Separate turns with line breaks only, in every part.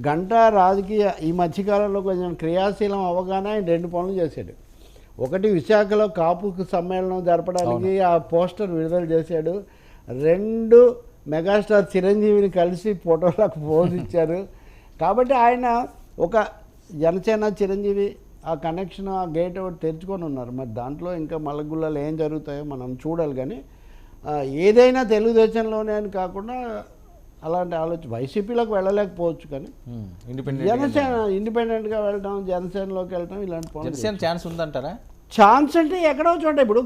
గంట రాజకీయ ఈ మధ్యకాలంలో కొంచెం క్రియాశీలం అవగానే ఆయన రెండు పనులు చేశాడు. ఒకటి విశాఖలో కాపు సమ్మేళనం జరపడానికి ఆ పోస్టర్ విడుదల చేశాడు. రెండు మెగాస్టార్ చిరంజీవిని కలిసి ఫోటోలకు పోజ్ ఇచ్చారు. కాబట్టి ఆయన ఒక జనసేన చిరంజీవి ఆ కనెక్షన్ ఆ గేట్ ఒకటి తెరుచుకొని ఉన్నారు. మరి దాంట్లో ఇంకా మల్లగుల్లాలు ఏం జరుగుతాయో మనం చూడాలి కానీ ఏదైనా తెలుగుదేశంలోనే అని కాకుండా అలాంటి ఆలోచన. వైసీపీలోకి వెళ్ళలేకపోవచ్చు కానీ
ఇండిపెండెంట్
జనసేన ఇండిపెండెంట్గా వెళ్ళటం జనసేనలోకి వెళ్ళటం ఇలాంటి
జనసేన ఛాన్స్ ఉందంటారా?
ఛాన్స్ అంటే ఎక్కడో చోట ఇప్పుడు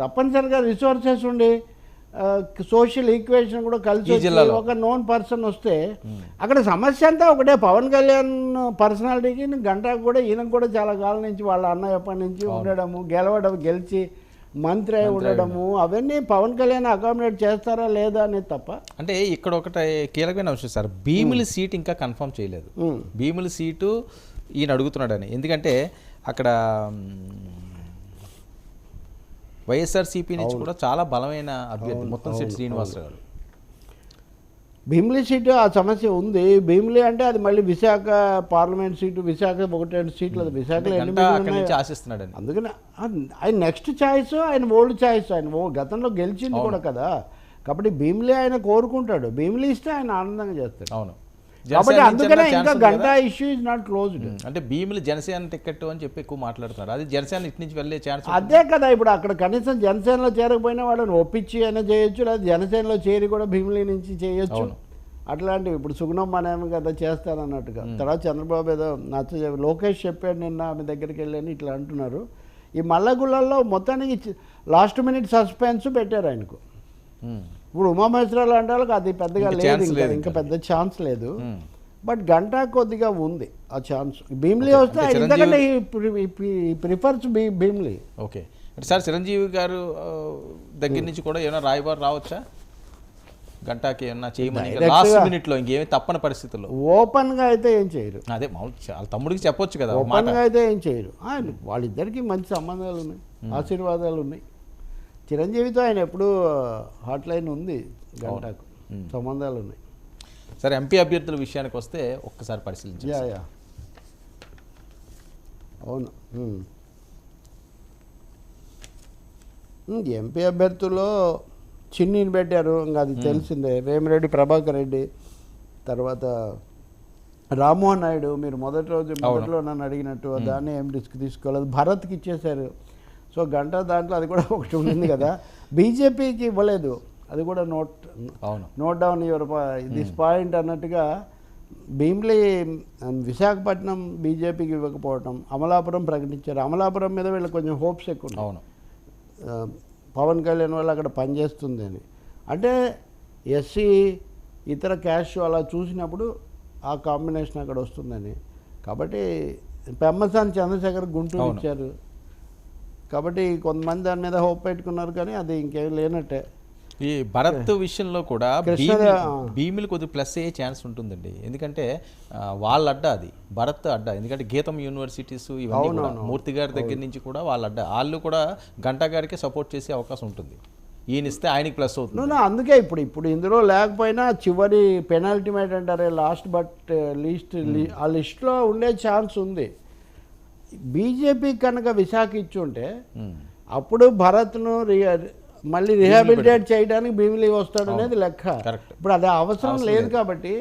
తప్పనిసరిగా రిసోర్సెస్ ఉండి సోషల్ ఈక్వేషన్ కూడా కలిసి. ఒక నోన్ పర్సన్ వస్తే అక్కడ సమస్య అంతా ఒకటే. పవన్ కళ్యాణ్ పర్సనాలిటీకి గంటకు కూడా ఈయనకు కూడా చాలా కాలం నుంచి వాళ్ళ అన్నయ్య ఎప్పటి నుంచి ఉండడము గెలవడం గెలిచి మంత్రి అయి ఉండడము అవన్నీ పవన్ కళ్యాణ్ అకామిడేట్ చేస్తారా లేదా అనేది తప్ప.
అంటే ఇక్కడ ఒకటి కీలకమైన అంశం సార్ భీముల సీట్ ఇంకా కన్ఫర్మ్ చేయలేదు. భీముల సీటు ఈయన అడుగుతున్నాడని. ఎందుకంటే అక్కడ వైఎస్ఆర్సీపీ నుంచి కూడా చాలా బలమైన అభ్యర్థి మొత్తం సీట్ శ్రీనివాసరావు గారు.
భీమిలి సీటు ఆ సమస్య ఉంది. భీమిలి అంటే అది మళ్ళీ విశాఖ పార్లమెంట్ సీటు విశాఖ ఒకటి రెండు సీట్లు అది విశాఖలో.
ఆశిస్తున్నాడని
అందుకని ఆయన నెక్స్ట్ ఛాయిస్ ఆయన ఓల్డ్ ఛాయిస్ ఆయన ఓ గతంలో గెలిచింది కూడా కదా. కాబట్టి భీమిలి ఆయన కోరుకుంటాడు. భీమిలి ఇస్తే ఆయన ఆనందంగా చేస్తాడు.
అవును.
కాబట్టి అందుకనే ఇంకా Ganta? Issue is not closed
అంటే భీములు జనసేన టికెట్ అని చెప్పి ఎక్కువ మాట్లాడుతున్నారు అది జనసేన ఇటు నుంచి వెళ్ళే ఛాన్స్
అదే కదా ఇప్పుడు అక్కడ కనీసం జనసేనలో చేరకపోయినా వాళ్ళని ఒప్పించి అయినా చేయొచ్చు లేదా జనసేనలో చేరి కూడా భీమిలి నుంచి చేయొచ్చు. అట్లాంటివి ఇప్పుడు సుగుణం అనేమి కదా చేస్తానన్నట్టుగా తర్వాత చంద్రబాబు ఏదో నచ్చ లోకేష్ చెప్పాడు నిన్న ఆమె దగ్గరికి వెళ్ళని ఇట్లా అంటున్నారు. ఈ మల్లగుళ్ళల్లో మొత్తానికి లాస్ట్ మినిట్ సస్పెన్స్ పెట్టారు ఆయనకు. ఇప్పుడు ఉమామహేశ్వరరావు అంటే వాళ్ళకి అది పెద్దగా లేదు ఇంకా ఇంకా. పెద్ద ఛాన్స్ లేదు. బట్ గంట కొద్దిగా ఉంది ఆ ఛాన్స్ భీమ్లీ. వస్తే ఎందుకంటే prefers Bheemili.
Okay sir Chiranjeevi garu దగ్గర నుంచి కూడా ఏమైనా రాయబారు రావచ్చా? గంటాకి ఏమన్నా చేయమని? లాస్ట్
గా-
మినిట్లో ఇంకేమీ తప్పని పరిస్థితుల్లో.
ఓపెన్గా అయితే ఏం చేయరు.
అదే మామూలు వాళ్ళ తమ్ముడికి చెప్పొచ్చు కదా ఒక మాట.
ఓపెన్గా అయితే ఏం చేయరు. ఆయన వాళ్ళిద్దరికి మంచి సంబంధాలు ఉన్నాయి ఆశీర్వాదాలు ఉన్నాయి. చిరంజీవితో ఆయన ఎప్పుడూ హాట్ లైన్ ఉంది గంటకు. సంబంధాలు ఉన్నాయి
సరే ఎంపీ అభ్యర్థుల విషయానికి వస్తే ఒక్కసారి
యా యా. అవును. ఎంపీ అభ్యర్థుల్లో చిన్నిని పెట్టారు. ఇంకా అది తెలిసిందే. వేమిరెడ్డి ప్రభాకర్ రెడ్డి తర్వాత రామ్మోహన్ నాయుడు మీరు మొదటి రోజు మొదట్లో నన్ను అడిగినట్టు దాన్ని ఏం రిస్క్ తీసుకోలేదు. భరత్కి ఇచ్చేశారు. సో గంట దాంట్లో అది కూడా ఒకటి ఉండింది కదా. బీజేపీకి ఇవ్వలేదు. అది కూడా నోట్
అవును.
Note down your this point అన్నట్టుగా భీమ్లీ విశాఖపట్నం బీజేపీకి ఇవ్వకపోవటం అమలాపురం ప్రకటించారు. అమలాపురం మీద వీళ్ళకి కొంచెం హోప్స్ ఎక్కువ.
అవును.
పవన్ కళ్యాణ్ వల్ల అక్కడ పనిచేస్తుంది అని. అంటే ఎస్సీ ఇతర క్యాష్ అలా చూసినప్పుడు ఆ కాంబినేషన్ అక్కడ వస్తుందని. కాబట్టి పెమ్మసాని చంద్రశేఖర్ గుంటూరు. ఇచ్చారు. కాబట్టి కొంతమంది దాని మీద హోప్ పెట్టుకున్నారు కానీ అది ఇంకేం లేనట్టే.
ఈ భరత్ విషయంలో కూడా భీమిలు కొద్ది ప్లస్ అయ్యే ఛాన్స్ ఉంటుందండి. ఎందుకంటే వాళ్ళ అడ్డ అది భరత్ అడ్డ. ఎందుకంటే గీతం యూనివర్సిటీస్ ఇవన్నీ. మూర్తి గారి దగ్గర నుంచి కూడా వాళ్ళ అడ్డ. వాళ్ళు కూడా గంటా గారికి సపోర్ట్ చేసే అవకాశం ఉంటుంది. ఈయన ఇస్తే ఆయనకి ప్లస్ అవుతుంది.
అందుకే ఇప్పుడు ఇప్పుడు ఇందులో లేకపోయినా చివరి పెనాల్టిమేట్ అంటారే లాస్ట్ బట్ లీస్ట్ ఆ లిస్ట్లో ఉండే ఛాన్స్ ఉంది. బీజేపీ కనుక విశాఖ ఇచ్చుంటే. అప్పుడు భరత్ను మళ్ళీ రిహాబిలిటేట్ చేయడానికి భీమిలీ వస్తాడు అనేది లెక్క. ఇప్పుడు అది అవసరం లేదు కాబట్టి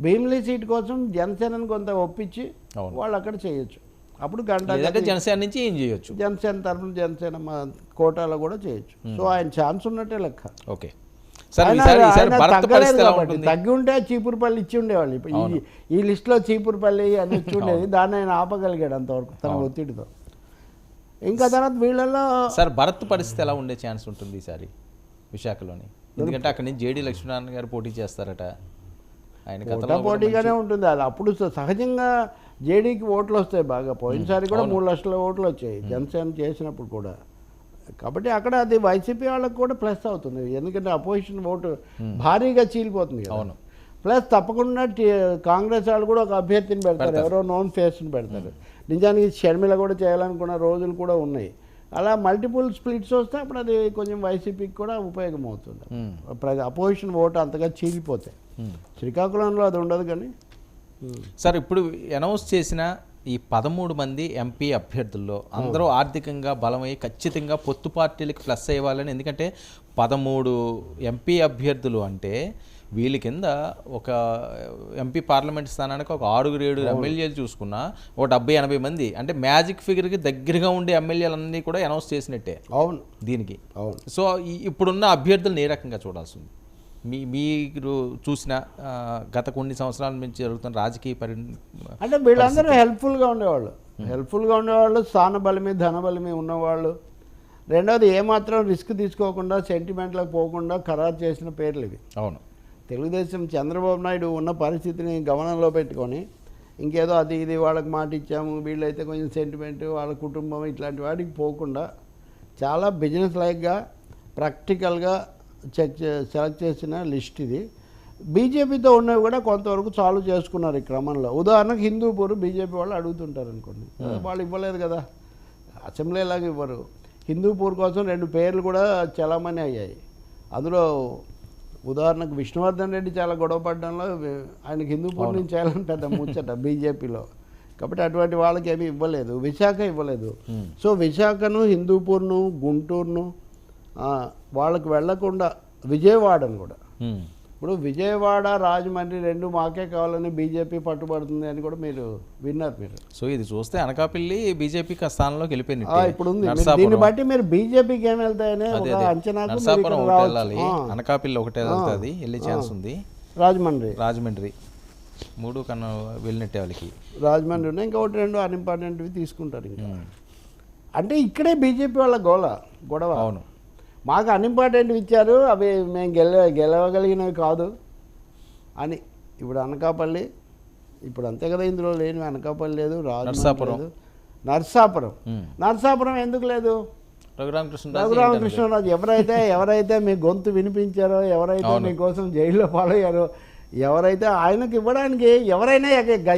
భీమిలీ సీట్ కోసం జనసేనని కొంత ఒప్పించి. వాళ్ళు అక్కడ చేయొచ్చు. అప్పుడు గంట
జనసేన నుంచి ఏం చేయొచ్చు?
జనసేన తరఫున జనసేన కోటాలో కూడా చేయొచ్చు. సో ఆయన ఛాన్స్ ఉన్నట్టే లెక్క.
ఓకే.
తగ్గి ఉంటే చీపురుపల్లి ఇచ్చి ఉండేవాళ్ళు. ఇప్పుడు ఈ లిస్ట్లో చీపురుపల్లి అని ఇచ్చి ఉండేది. దాన్ని ఆయన ఆపగలిగాడు అంతవరకు తన ఒత్తిడితో. ఇంకా తర్వాత వీళ్ళల్లో
సార్ భరత్ పరిస్థితి ఎలా ఉండే ఛాన్స్ ఉంటుంది ఈసారి విశాఖలోని? ఎందుకంటే అక్కడి నుంచి జేడీ లక్ష్మీనారాయణ గారు పోటీ చేస్తారట. ఆయన
పోటీగానే ఉంటుంది. అది అప్పుడు సహజంగా జేడీకి ఓట్లు వస్తాయి బాగా. పోయినసారి కూడా మూడు లక్షల ఓట్లు వచ్చాయి జనసేన చేసినప్పుడు కూడా. కాబట్టి అక్కడ అది వైసీపీ వాళ్ళకి కూడా ప్లస్ అవుతుంది. ఎందుకంటే అపోజిషన్ ఓటు భారీగా చీలిపోతుంది
అవును.
ప్లస్ తప్పకుండా కాంగ్రెస్ వాళ్ళు కూడా ఒక అభ్యర్థిని పెడతారు. ఎవరో నోన్ ఫేస్ని పెడతారు. నిజానికి షర్మిల కూడా చేయాలనుకున్న రోజులు కూడా ఉన్నాయి. అలా మల్టిపుల్ స్ప్లిట్స్ వస్తే అప్పుడు అది కొంచెం వైసీపీకి కూడా ఉపయోగం అవుతుంది. అపోజిషన్ ఓటు అంతగా చీలిపోతాయి. శ్రీకాకుళంలో అది ఉండదు కానీ.
సార్ ఇప్పుడు అనౌన్స్ చేసిన ఈ పదమూడు మంది ఎంపీ అభ్యర్థుల్లో అందరూ ఆర్థికంగా బలమై ఖచ్చితంగా పొత్తు పార్టీలకు ప్లస్ అయ్యాలని ఎందుకంటే పదమూడు ఎంపీ అభ్యర్థులు అంటే వీళ్ళ కింద ఒక ఎంపీ పార్లమెంట్ స్థానానికి ఒక ఆరుగురు ఏడు ఎమ్మెల్యేలు చూసుకున్నా ఒక డెబ్బై ఎనభై మంది. అంటే మ్యాజిక్ ఫిగర్కి దగ్గరగా ఉండే ఎమ్మెల్యేలన్నీ కూడా అనౌన్స్ చేసినట్టే
అవును.
దీనికి.
అవును.
సో ఇప్పుడున్న అభ్యర్థులను ఏ రకంగా చూడాల్సి ఉంది మీ మీరు చూసిన గత కొన్ని సంవత్సరాల నుంచి జరుగుతున్న రాజకీయ పరి
అంటే వీళ్ళందరూ హెల్ప్ఫుల్గా ఉండేవాళ్ళు. హెల్ప్ఫుల్గా ఉండేవాళ్ళు స్థాన బలమి ధన బలమి ఉన్నవాళ్ళు. రెండోది ఏమాత్రం రిస్క్ తీసుకోకుండా సెంటిమెంట్లకు పోకుండా ఖరారు చేసిన పేర్లు ఇవి.
అవును.
తెలుగుదేశం చంద్రబాబు నాయుడు ఉన్న పరిస్థితిని గమనంలో పెట్టుకొని ఇంకేదో అది ఇది వాళ్ళకి మాట ఇచ్చాము వీళ్ళైతే కొంచెం సెంటిమెంట్ వాళ్ళ కుటుంబం ఇట్లాంటి వాటికి పోకుండా చాలా బిజినెస్ లైక్గా ప్రాక్టికల్గా చెక్ సెలెక్ట్ చేసిన లిస్ట్ ఇది. బీజేపీతో ఉన్నవి కూడా కొంతవరకు సాల్వ్ చేసుకున్నారు ఈ క్రమంలో. ఉదాహరణకు హిందూపూర్ బీజేపీ వాళ్ళు అడుగుతుంటారు అనుకోండి. వాళ్ళు ఇవ్వలేదు కదా. అసెంబ్లీ లాగా ఇవ్వరు? హిందూపూర్ కోసం రెండు పేర్లు కూడా చలామణి అయ్యాయి. అందులో ఉదాహరణకు విష్ణువర్ధన్ రెడ్డి చాలా గొడవ పడడంలో ఆయనకి హిందూపూర్ నుంచి చేయాలని పెద్ద ముచ్చట బీజేపీలో. కాబట్టి అటువంటి వాళ్ళకి ఏమీ ఇవ్వలేదు. విశాఖ ఇవ్వలేదు. సో విశాఖను హిందూపూర్ను గుంటూరును వాళ్ళకి వెళ్ళకుండా విజయవాడను కూడా. ఇప్పుడు విజయవాడ రాజమండ్రి రెండు మాకే కావాలని బీజేపీ పట్టుబడుతుంది అని కూడా మీరు విన్నారు మీరు.
సో ఇది చూస్తే అనకాపల్లి బీజేపీ స్థానంలోకి వెళ్ళిపోయింది
ఇప్పుడు. ఉంది దీన్ని బట్టి మీరు బీజేపీకి ఏం వెళ్తాయని ఒక అంచనాకు ఇక్కడ
ఒకటి. వెళ్ళాలి. అనకాపల్లి ఒకటే వెళ్తుంది. వెళ్ళే ఛాన్స్ ఉంది.
రాజమండ్రి.
రాజమండ్రి. మూడు కన్నా వెళ్ళినట్టే వాళ్ళకి.
రాజమండ్రి ఉన్నాయి ఇంకొకటి రెండు అన్ఇంపార్టెంట్వి తీసుకుంటారు ఇంకా. అంటే ఇక్కడే బీజేపీ వాళ్ళ గోల గొడవ.
అవును.
మాకు అన్ఇంపార్టెంట్ ఇచ్చారు అవి మేము గెల గెలవగలిగినవి కాదు అని ఇప్పుడు అనకాపల్లి ఇప్పుడు అంతే కదా ఇందులో లేని అనకాపల్లి లేదు రాజమండ్రి
నర్సాపురం.
నర్సాపురం ఎందుకు లేదు
రఘురామకృష్ణరాజు
రఘురామకృష్ణరాజు ఎవరైతే ఎవరైతే మీ గొంతు వినిపించారో ఎవరైతే. మీకోసం జైల్లో పాలయ్యారో ఎవరైతే ఆయనకి ఇవ్వడానికి ఎవరైనా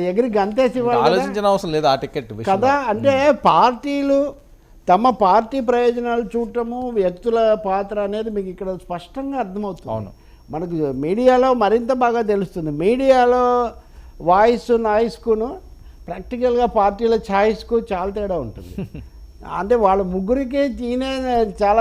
ఎగిరి గంతేసి ఇవ్వాలి కదా.
ఆలోచించిన అవసరం లేదు ఆ టికెట్.
కదా అంటే పార్టీలు తమ పార్టీ ప్రయోజనాలు చూడటము వ్యక్తుల పాత్ర అనేది మీకు ఇక్కడ స్పష్టంగా అర్థమవుతుంది.
అవును.
మనకు మీడియాలో మరింత బాగా తెలుస్తుంది. మీడియాలో వాయిస్ నాయిస్కును ప్రాక్టికల్గా పార్టీల ఛాయిస్కు చాలా తేడా ఉంటుంది. అంటే వాళ్ళ ముగ్గురికి ఈయన చాలా